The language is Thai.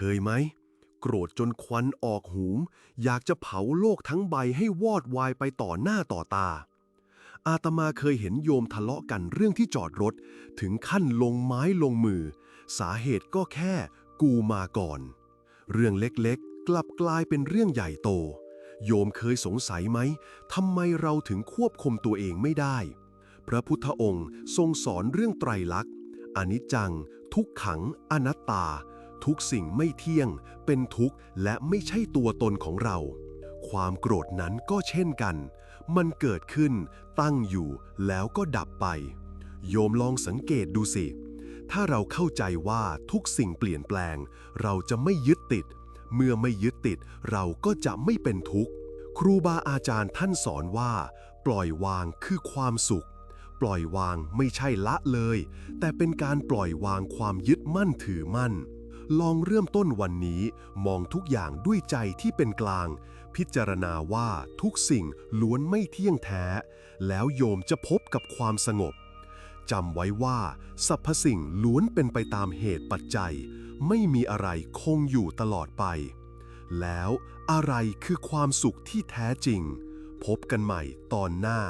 เคยไหม โกรธจนควันออกหูม อยากจะเผาโลกทั้งใบให้วอดวายไปต่อหน้าต่อตา อาตมาเคยเห็นโยมทะเลาะกันเรื่องที่จอดรถ ถึงขั้นลงไม้ลงมือ สาเหตุก็แค่กูมาก่อน เรื่องเล็กๆ กลับกลายเป็นเรื่องใหญ่โต โยมเคยสงสัยไหมทำไมเราถึงควบคุมตัวเองไม่ได้ พระพุทธองค์ทรงสอนเรื่องไตรลักษณ์อนิจจัง ทุกขัง อนัตตา ทุกสิ่งไม่เที่ยง เป็นทุกข์และไม่ใช่ตัวตนของเรา ความโกรธนั้นก็เช่นกัน มันเกิดขึ้น ตั้งอยู่แล้วก็ดับไป โยมลองสังเกตดูสิ ถ้าเราเข้าใจว่าทุกสิ่งเปลี่ยนแปลง เราจะไม่ยึดติด เมื่อไม่ยึดติด เราก็จะไม่เป็นทุกข์ ครูบาอาจารย์ท่านสอนว่า ปล่อยวางคือความสุขปล่อยวางไม่ใช่ละเลย แต่เป็นการปล่อยวางความยึดมั่นถือมั่น ลองเริ่มต้นวันนี้มองทุกอย่างด้วยใจที่เป็นกลาง พิจารณาว่าทุกสิ่งล้วนไม่เที่ยงแท้ แล้วโยมจะพบกับความสงบจำไว้ว่าสรรพสิ่งล้วนเป็นไปตามเหตุปัจจัย ไม่มีอะไรคงอยู่ตลอดไป แล้วอะไรคือความสุขที่แท้จริง พบกันใหม่ตอนหน้า